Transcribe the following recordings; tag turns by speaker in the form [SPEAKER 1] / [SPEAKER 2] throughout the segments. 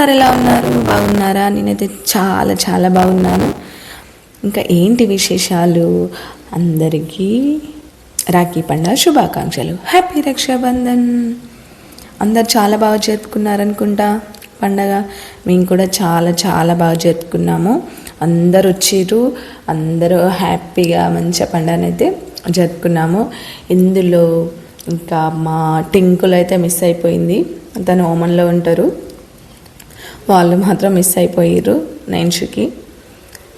[SPEAKER 1] మరి ఎలా ఉన్నారు? బాగున్నారా? నేనైతే చాలా చాలా బాగున్నాను. ఇంకా ఏంటి విశేషాలు? అందరికీ రాఖీ పండుగ శుభాకాంక్షలు. హ్యాపీ రక్షాబంధన్ అందరు చాలా బాగా జరుపుకున్నారనుకుంటా పండగ. మేము కూడా చాలా చాలా బాగా జరుపుకున్నాము. అందరు వచ్చిర్రు అందరూ హ్యాపీగా మంచిగా పండగనైతే జరుపుకున్నాము. ఇందులో ఇంకా మా టింకులు అయితే మిస్ అయిపోయింది. తను ఓమన్లో ఉంటారు. వాళ్ళు మాత్రం మిస్ అయిపోయారు నైన్షుకి.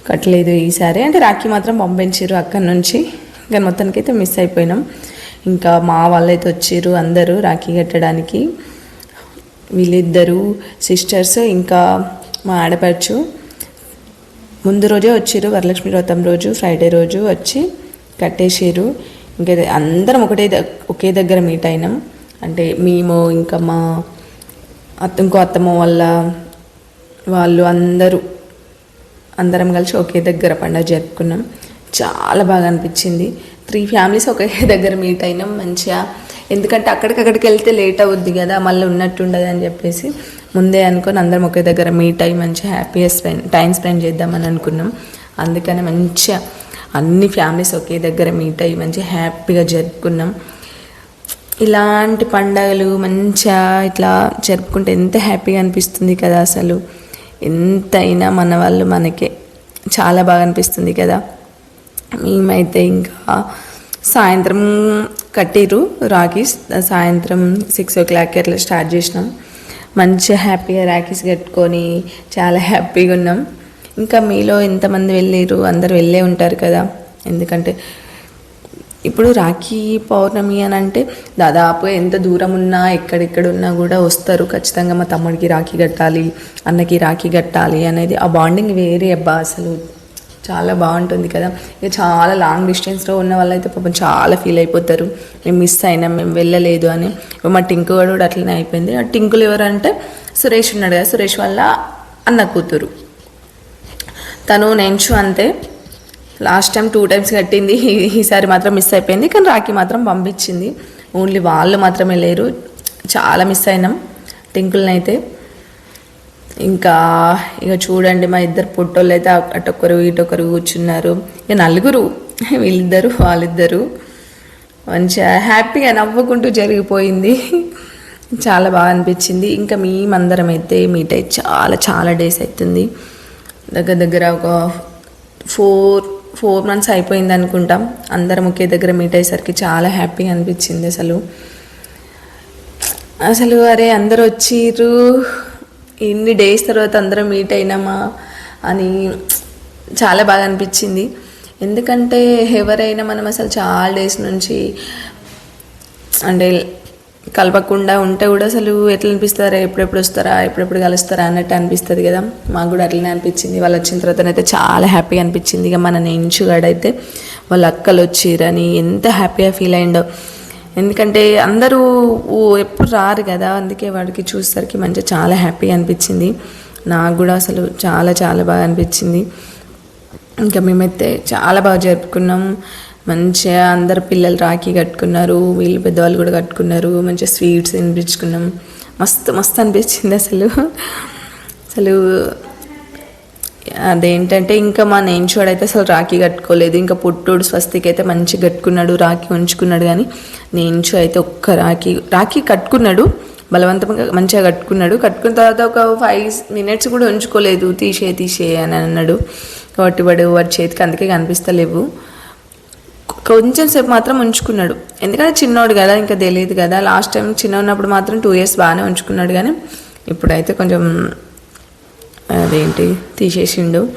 [SPEAKER 1] కట్టలేదు ఈసారి. అంటే రాఖీ మాత్రం పంపించారు అక్కడి నుంచి. కానీ మొత్తానికి అయితే మిస్ అయిపోయినాం. ఇంకా మా వాళ్ళైతే వచ్చారు అందరూ రాఖీ కట్టడానికి. వీళ్ళిద్దరు సిస్టర్స్ ఇంకా మా ఆడపడుచు. ముందు రోజే వచ్చారు వరలక్ష్మి వ్రతం రోజు ఫ్రైడే రోజు వచ్చి కట్టేసారు ఇంకా అందరం ఒకటే ఒకే దగ్గర మీట్ అయినాం. అంటే మేము ఇంకా మా అత్త ఇంకో అత్తమ్మ వాళ్ళ వాళ్ళు అందరూ అందరం కలిసి ఒకే దగ్గర పండుగ జరుపుకున్నాం. చాలా బాగా అనిపించింది. త్రీ ఫ్యామిలీస్ ఒకే దగ్గర మీట్ అయినాం మంచిగా. ఎందుకంటే అక్కడికక్కడికి వెళ్తే లేట్ అవుద్ది కదా మళ్ళీ ఉన్నట్టుండదు అని చెప్పేసి ముందే అనుకొని అందరం ఒకే దగ్గర మీట్ అయ్యి మంచిగా హ్యాపీగా స్పెండ్ టైం స్పెండ్ చేద్దామని అనుకున్నాం. అందుకనే మంచిగా అన్ని ఫ్యామిలీస్ ఒకే దగ్గర మీట్ అయ్యి మంచిగా హ్యాపీగా జరుపుకున్నాం. ఇలాంటి పండగలు మంచిగా ఇట్లా జరుపుకుంటే ఎంత హ్యాపీగా అనిపిస్తుంది కదా అసలు. ఎంతైనా మన వాళ్ళు మనకే చాలా బాగా అనిపిస్తుంది కదా. మేమైతే ఇంకా సాయంత్రం కట్టిరు రాఖీస్. సాయంత్రం సిక్స్ ఓ క్లాక్కి అట్లా స్టార్ట్ చేసినాం. మంచిగా హ్యాపీగా రాఖీస్ కట్టుకొని చాలా హ్యాపీగా ఉన్నాం. ఇంకా మీలో ఎంతమంది వెళ్ళారు అందరు వెళ్ళే ఉంటారు కదా. ఎందుకంటే ఇప్పుడు రాఖీ పౌర్ణమి అని అంటే దాదాపు ఎంత దూరం ఉన్నా ఎక్కడెక్కడ ఉన్నా కూడా వస్తారు. ఖచ్చితంగా మా తమ్ముడికి రాఖీ కట్టాలి అన్నకి రాఖీ కట్టాలి అనేది ఆ బాండింగ్ వేరే అబ్బా అసలు. చాలా బాగుంటుంది కదా. ఇక చాలా లాంగ్ డిస్టెన్స్లో ఉన్న వాళ్ళైతే పాపం చాలా ఫీల్ అయిపోతారు. మేము మిస్ అయినాం మేము వెళ్ళలేదు అని. మా టింకు వాడు కూడా అట్లనే అయిపోయింది. ఆ టింకులు ఎవరంటే సురేష్ ఉన్నాడు కదా. సురేష్ వల్ల అన్న కూతురు. తను నెంచు అంతే. లాస్ట్ టైం టూ టైమ్స్ కట్టింది. ఈసారి మాత్రం మిస్ అయిపోయింది. కానీ రాఖీ మాత్రం పంపించింది. ఓన్లీ వాళ్ళు మాత్రమే లేరు. చాలా మిస్ అయినాం. టింకుల్నైతే ఇంకా ఇక చూడండి మా ఇద్దరు పుట్టోళ్ళు అయితే అటొక్కరు ఇటొక్కరు కూర్చున్నారు. ఇక నలుగురు. వీళ్ళిద్దరు వాళ్ళిద్దరు. మంచిగా హ్యాపీగా నవ్వుకుంటూ జరిగిపోయింది. చాలా బాగా అనిపించింది. ఇంకా మేమందరం అయితే మీట్ అయ్యి చాలా చాలా డేస్ అవుతుంది దగ్గర దగ్గర ఒక ఫోర్ ఫోర్ మంత్స్ అయిపోయింది అనుకుంటాం. అందరం ఒకే దగ్గర మీట్ అయ్యేసరికి చాలా హ్యాపీగా అనిపించింది అసలు. అసలు అరే అందరు వచ్చిర్రు. ఇన్ని డేస్ తర్వాత అందరం మీట్ అయినామా అని చాలా బాగా అనిపించింది. ఎందుకంటే ఎవరైనా మనం అసలు చాలా డేస్ నుంచి అంటే కలపకుండా ఉంటే కూడా అసలు ఎట్లా అనిపిస్తారా ఎప్పుడెప్పుడు వస్తారా ఎప్పుడెప్పుడు కలుస్తారా అన్నట్టు అనిపిస్తుంది కదా. మాకు కూడా అట్లనే అనిపించింది. వాళ్ళు వచ్చిన తర్వాతనైతే చాలా హ్యాపీగా అనిపించింది. ఇక మన నెంచుగాడైతే వాళ్ళ అక్కలు వచ్చిరని ఎంత హ్యాపీగా ఫీల్ అయిండో. ఎందుకంటే అందరూ ఎప్పుడు రారు కదా. అందుకే వాడికి చూసేసరికి మంచిగా చాలా హ్యాపీగా అనిపించింది. నాకు కూడా అసలు చాలా చాలా బాగా అనిపించింది. ఇంకా మేమైతే చాలా బాగా జరుపుకున్నాం. మంచిగా అందరు పిల్లలు రాఖీ కట్టుకున్నారు వీళ్ళు పెద్దవాళ్ళు కూడా కట్టుకున్నారు మంచిగా స్వీట్స్ తినిపించుకున్నాం. మస్తు మస్తు అనిపించింది అసలు. అసలు అదేంటంటే ఇంకా మా నేంచోడు అయితే అసలు రాఖీ కట్టుకోలేదు. ఇంకా పుట్టోడు స్వస్తికి అయితే మంచిగా కట్టుకున్నాడు రాఖీ ఉంచుకున్నాడు కానీ నేంచు అయితే ఒక్క రాఖీ రాఖీ కట్టుకున్నాడు బలవంతంగా మంచిగా కట్టుకున్నాడు. కట్టుకున్న తర్వాత ఒక ఫైవ్ మినిట్స్ కూడా ఉంచుకోలేదు. తీసే తీసే అని అన్నాడు. కాబట్టి వాడు వాడి చేతికి అందుకే కనిపిస్తలేవు. కొంచెం సేపు మాత్రం ఉంచుకున్నాడు. ఎందుకంటే చిన్నోడు కదా ఇంకా తెలియదు కదా. లాస్ట్ టైం చిన్న ఉన్నప్పుడు మాత్రం టూ ఇయర్స్ బాగానే ఉంచుకున్నాడు కానీ ఇప్పుడైతే కొంచెం అదేంటి తీసేసిండు.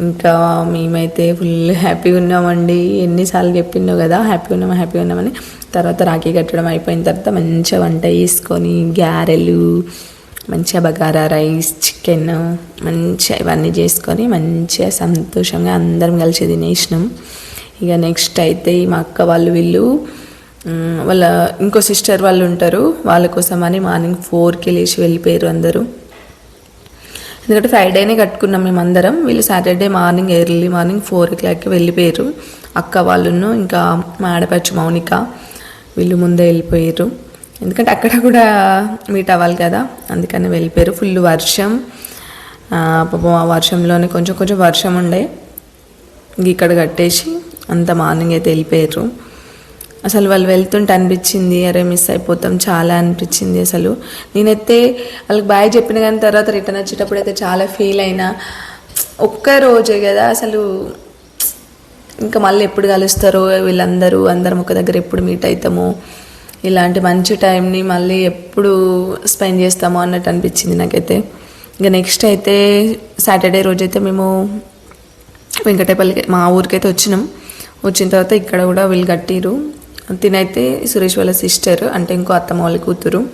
[SPEAKER 1] ఇంకా మేమైతే ఫుల్ హ్యాపీగా ఉన్నామండి. ఎన్నిసార్లు చెప్పిండో కదా హ్యాపీగా ఉన్నాం హ్యాపీగా ఉన్నామని. తర్వాత రాఖీ కట్టడం అయిపోయిన తర్వాత మంచిగా వంట వేసుకొని గారెలు మంచిగా బగారా రైస్ చికెన్ మంచిగా ఇవన్నీ చేసుకొని మంచిగా సంతోషంగా అందరం కలిసి తినేసినాం. ఇక నెక్స్ట్ అయితే మా అక్క వాళ్ళు వీళ్ళు వాళ్ళ ఇంకో సిస్టర్ వాళ్ళు ఉంటారు. వాళ్ళ కోసం అని మార్నింగ్ ఫోర్కి లేచి వెళ్ళిపోయారు అందరూ. ఎందుకంటే ఫ్రైడేనే కట్టుకున్నాం మేము అందరం. వీళ్ళు Saturday morning early morning four ఓ క్లాక్కి వెళ్ళిపోయారు. అక్క వాళ్ళును ఇంకా మా ఆడపడుచు మౌనిక వీళ్ళు ముందే వెళ్ళిపోయారు. ఎందుకంటే అక్కడ కూడా మీట్ అవ్వాలి కదా అందుకని వెళ్ళిపోయారు. ఫుల్ వర్షం పాపం ఆ వర్షంలోనే కొంచెం కొంచెం వర్షం ఉండే. ఇంక ఇక్కడ కట్టేసి అంత మార్నింగ్ అయితే వెళ్ళిపోయారు. అసలు వాళ్ళు వెళ్తుంటే అనిపించింది అరే మిస్ అయిపోతాం చాలా అనిపించింది అసలు. నేనైతే వాళ్ళకి బాయ్ చెప్పిన కానీ తర్వాత రిటర్న్ వచ్చేటప్పుడు అయితే చాలా ఫీల్ అయినా ఒక్క రోజే కదా అసలు. ఇంకా మళ్ళీ ఎప్పుడు కలుస్తారో వీళ్ళందరూ అందరం ఒక దగ్గర ఎప్పుడు మీట్ అవుతామో ఇలాంటి మంచి టైంని మళ్ళీ ఎప్పుడు స్పెండ్ చేస్తామో అన్నట్టు అనిపించింది నాకైతే. ఇంకా నెక్స్ట్ అయితే సాటర్డే రోజైతే మేము వెంకటేపల్లికి మా ఊరికైతే వచ్చినాం. వచ్చిన తర్వాత ఇక్కడ కూడా వీళ్ళు కట్టిరు తినైతే సురేష్ వాళ్ళ సిస్టర్ అంటే ఇంకో అత్తమ్మ వాళ్ళ కూతురు.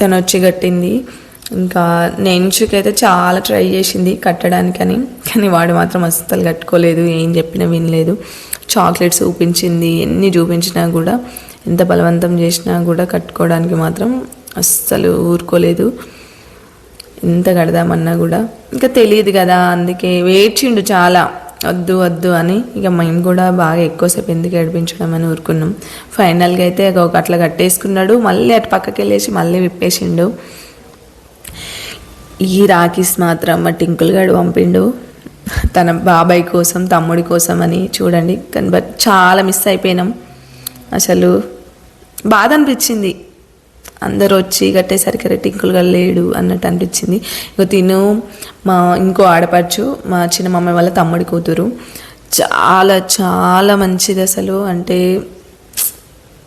[SPEAKER 1] తను వచ్చి కట్టింది. ఇంకా నెంచుకైతే చాలా ట్రై చేసింది కట్టడానికని కానీ వాడు మాత్రం అస్సలు కట్టుకోలేదు ఏం చెప్పినా వినలేదు. చాక్లెట్స్ చూపించింది ఎన్ని చూపించినా కూడా ఎంత బలవంతం చేసినా కూడా కట్టుకోవడానికి మాత్రం అస్సలు ఊరుకోలేదు. ఎంత కడదామన్నా కూడా. ఇంకా తెలియదు కదా అందుకే వేడ్చిండు చాలా. వద్దు వద్దు అని ఇక మేము కూడా బాగా ఎక్కువసేపు ఎందుకు ఏడిపించడం అని ఊరుకున్నాం. ఫైనల్గా అయితే ఒక అట్లా కట్టేసుకున్నాడు. మళ్ళీ అటు పక్కకి వెళ్ళేసి మళ్ళీ విప్పేసిండు. ఈ రాఖీస్ మాత్రం మా టింకుల్ గడు పంపిండు. తన బాబాయ్ కోసం తమ్ముడి కోసం అని చూడండి. కానీ బట్ చాలా మిస్ అయిపోయినాం. అసలు బాధ అనిపించింది. అందరూ వచ్చి కట్టేసరికి అరే టింకులుగా లేడు అన్నట్టు అనిపించింది. ఇక తిను మా ఇంకో ఆడపడుచు మా చిన్న మమ్మీ వాళ్ళ తమ్ముడి కూతురు. చాలా చాలా మంచిది అసలు. అంటే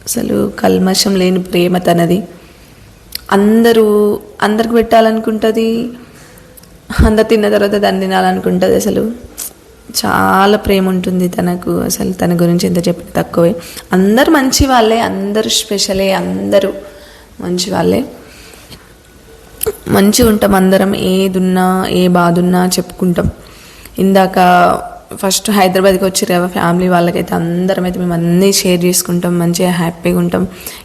[SPEAKER 1] అసలు కల్మషం లేని ప్రేమ తనది. అందరూ అందరికి పెట్టాలనుకుంటుంది. అందరు తిన్న తర్వాత దాన్ని తినాలనుకుంటుంది అసలు. చాలా ప్రేమ ఉంటుంది తనకు. అసలు తన గురించి ఎంత చెప్పిన తక్కువే. అందరు మంచి వాళ్ళే అందరూ స్పెషలే అందరూ. మంచి వాళ్ళే మంచిగా ఉంటాం అందరం ఏదున్నా ఏ బాధ ఉన్నా చెప్పుకుంటాం. ఇందాక ఫస్ట్ హైదరాబాద్కి వచ్చి ఫ్యామిలీ వాళ్ళకైతే అందరం అయితే మేము అన్నీ షేర్ చేసుకుంటాం మంచిగా హ్యాపీగా ఉంటాం.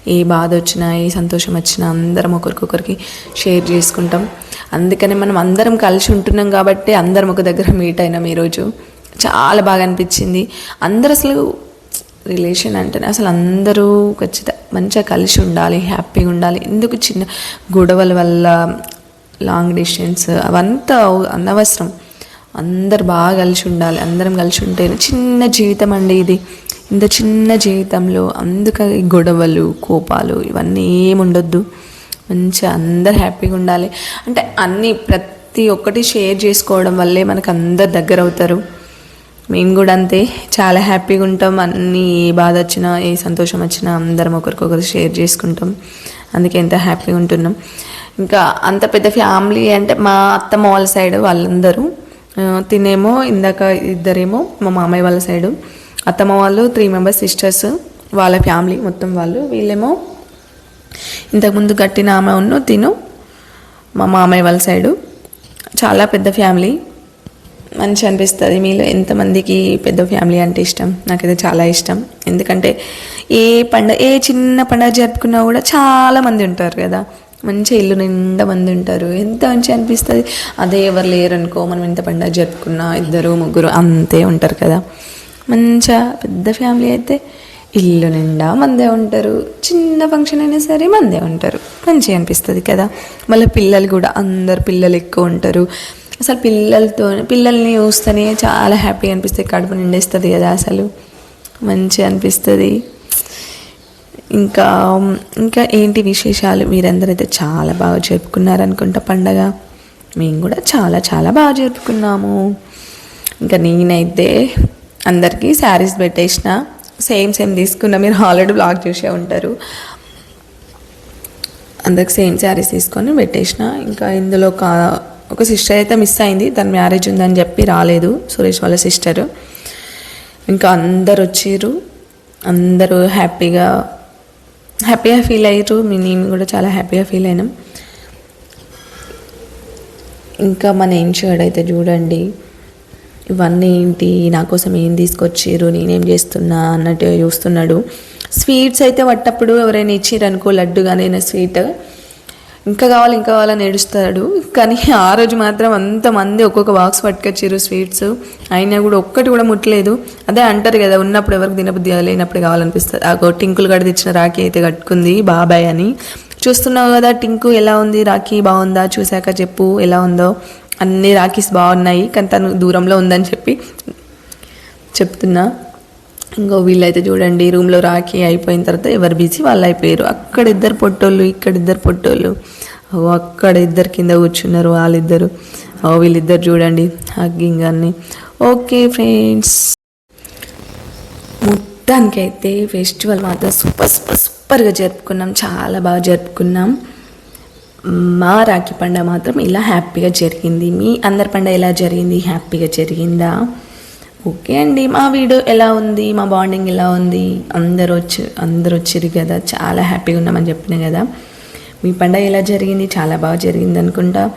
[SPEAKER 1] ఏ బాధ వచ్చినా ఏ సంతోషం వచ్చినా అందరం ఒకరికొకరికి షేర్ చేసుకుంటాం. అందుకనే మనం అందరం కలిసి ఉంటున్నాం కాబట్టి అందరం ఒక దగ్గర మీట్ అయినాం ఈరోజు. చాలా బాగా అనిపించింది. అందరు అసలు రిలేషన్ అంటేనే అసలు అందరూ ఖచ్చితంగా మంచిగా కలిసి ఉండాలి హ్యాపీగా ఉండాలి. ఎందుకు చిన్న గొడవల వల్ల లాంగ్ డిస్టెన్స్ అవంతా అనవసరం. అందరు బాగా కలిసి ఉండాలి అందరం కలిసి ఉంటే చిన్న జీవితం అండి ఇది. ఇంత చిన్న జీవితంలో అందుక ఈ గొడవలు కోపాలు ఇవన్నీ ఏముండొద్దు మంచిగా అందరు హ్యాపీగా ఉండాలి. అంటే అన్నీ ప్రతి ఒక్కటి షేర్ చేసుకోవడం వల్లే మనకు అందరు దగ్గర అవుతారు మేము కూడా అంతే. చాలా హ్యాపీగా ఉంటాం. అన్ని ఏ బాధ వచ్చినా ఏ సంతోషం వచ్చినా అందరం ఒకరికొకరు షేర్ చేసుకుంటాం. అందుకే ఎంత హ్యాపీగా ఉంటున్నాం. ఇంకా అంత పెద్ద ఫ్యామిలీ అంటే మా అత్తమ్మ వాళ్ళ సైడ్ వాళ్ళందరూ తినేమో ఇందాక ఇద్దరేమో మా మామయ్య వాళ్ళ సైడు. అత్తమ్మ వాళ్ళు త్రీ మెంబర్స్ సిస్టర్స్ వాళ్ళ ఫ్యామిలీ మొత్తం వాళ్ళు. వీళ్ళేమో ఇంతకుముందు కట్టిన ఆమె ఉన్ను తిను మా మామయ్య వాళ్ళ సైడు. చాలా పెద్ద ఫ్యామిలీ. మంచి అనిపిస్తుంది. మీలో ఎంతమందికి పెద్ద ఫ్యామిలీ అంటే ఇష్టం? నాకైతే చాలా ఇష్టం. ఎందుకంటే ఏ పండగ ఏ చిన్న పండగ జరుపుకున్నా కూడా చాలా మంది ఉంటారు కదా. మంచి ఇల్లు నిండా మంది ఉంటారు. ఎంత మంచి అనిపిస్తుంది. అదే ఎవరు లేరు అనుకో మనం ఎంత పండగ జరుపుకున్నా ఇద్దరు ముగ్గురు అంతే ఉంటారు కదా. మంచిగా పెద్ద ఫ్యామిలీ అయితే ఇల్లు నిండా మందే ఉంటారు. చిన్న ఫంక్షన్ అయినా సరే మందే ఉంటారు. మంచిగా అనిపిస్తుంది కదా. మళ్ళీ పిల్లలు కూడా అందరు పిల్లలు ఎక్కువ ఉంటారు. అసలు పిల్లలతో పిల్లల్ని చూస్తేనే చాలా హ్యాపీగా అనిపిస్తుంది. కడుపు నిండేస్తుంది కదా అసలు. మంచిగా అనిపిస్తుంది. ఇంకా ఇంకా ఏంటి విశేషాలు? మీరందరైతే చాలా బాగా జరుపుకున్నారనుకుంటా పండగ. మేము కూడా చాలా చాలా బాగా జరుపుకున్నాము. ఇంకా నేనైతే అందరికీ శారీస్ పెట్టేసిన. సేమ్ సేమ్ తీసుకున్న. మీరు ఆల్రెడీ బ్లాగ్ చూసే ఉంటారు. అందరికి సేమ్ శారీస్ తీసుకొని పెట్టేసిన. ఇంకా ఇందులో ఒక ఒక సిస్టర్ అయితే మిస్ అయింది. తన మ్యారేజ్ ఉందని చెప్పి రాలేదు. సురేష్ వాళ్ళ సిస్టర్ ఇంకా అందరు వచ్చారు. అందరూ హ్యాపీగా హ్యాపీగా ఫీల్ అయ్యారు. నేను కూడా చాలా హ్యాపీగా ఫీల్ అయినాం. ఇంకా మన ఇన్షర్డ్ అయితే చూడండి. ఇవన్నీ ఏంటి? నా కోసం ఏం తీసుకొచ్చిర్రు నేనేం చేస్తున్నా? అన్నట్టు చూస్తున్నాడు. స్వీట్స్ అయితే పట్టప్పుడు ఎవరైనా ఇచ్చిర్రు అనుకో లడ్డు కానీ స్వీట్ ఇంకా కావాలి ఇంకా కావాలని ఏడుస్తాడు. కానీ ఆ రోజు మాత్రం అంతమంది ఒక్కొక్క బాక్స్ పట్టుకొచ్చారు స్వీట్స్ అయినా కూడా ఒక్కటి కూడా ముట్టలేదు. అదే అంటారు కదా ఉన్నప్పుడు ఎవరికి తినబుద్ధి లేనప్పుడు కావాలనిపిస్తుంది. ఆ టింకులు గడి తెచ్చిన రాఖీ అయితే కట్టుకుంది బాబాయ్ అని. చూస్తున్నావు కదా టింకు ఎలా ఉంది? రాఖీ బాగుందా? చూశాక చెప్పు ఎలా ఉందో. అన్ని రాఖీస్ బాగున్నాయి కానీ తను దూరంలో ఉందని చెప్పి చెప్తున్నా. ఇంకో వీళ్ళైతే చూడండి రూమ్లో రాఖీ అయిపోయిన తర్వాత ఎవరు బిజీ వాళ్ళు అయిపోయారు. అక్కడ ఇద్దరు పొట్టోళ్ళు ఇక్కడ ఇద్దరు పొట్టోళ్ళు. ఓ అక్కడ ఇద్దరు కింద కూర్చున్నారు వాళ్ళిద్దరు. ఓ వీళ్ళిద్దరు చూడండి హగ్గింగ్ అన్ని. Okay friends. మొత్తానికైతే ఫెస్టివల్ మాత్రం సూపర్ సూపర్ సూపర్గా జరుపుకున్నాం. చాలా బాగా జరుపుకున్నాం. మా రాఖీ పండుగ మాత్రం ఇలా హ్యాపీగా జరిగింది. మీ అందరి పండుగ ఎలా జరిగింది? హ్యాపీగా జరిగిందా? ఓకే అండి. మా వీడియో ఎలా ఉంది? మా బాండింగ్ ఎలా ఉంది? అందరూ వచ్చి అందరూ వచ్చారు కదా. చాలా హ్యాపీగా ఉన్నామని చెప్పిన కదా. మీ పండగ ఎలా జరిగింది? చాలా బాగా జరిగింది అనుకుంటా.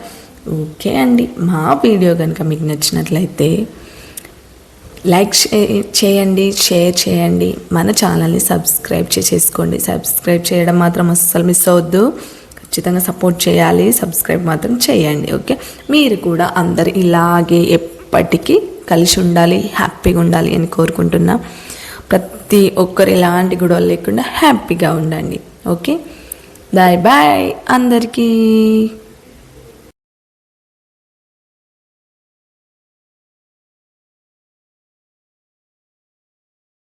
[SPEAKER 1] ఓకే అండి. మా వీడియో కనుక మీకు నచ్చినట్లయితే లైక్ చేయండి షేర్ చేయండి. మన ఛానల్ని సబ్స్క్రైబ్ చేసేసుకోండి సబ్స్క్రైబ్ చేయడం మాత్రం అస్సలు మిస్ అవద్దు ఖచ్చితంగా సపోర్ట్ చేయాలి. సబ్స్క్రైబ్ మాత్రం చేయండి. ఓకే? మీరు కూడా అందరు ఇలాగే ఎప్పటికీ కలిసి ఉండాలి హ్యాపీగా ఉండాలి అని కోరుకుంటున్నా. ప్రతి ఒక్కరు ఎలాంటి గొడవలు లేకుండా హ్యాపీగా ఉండండి. ఓకే? బాయ్ బాయ్ అందరికీ.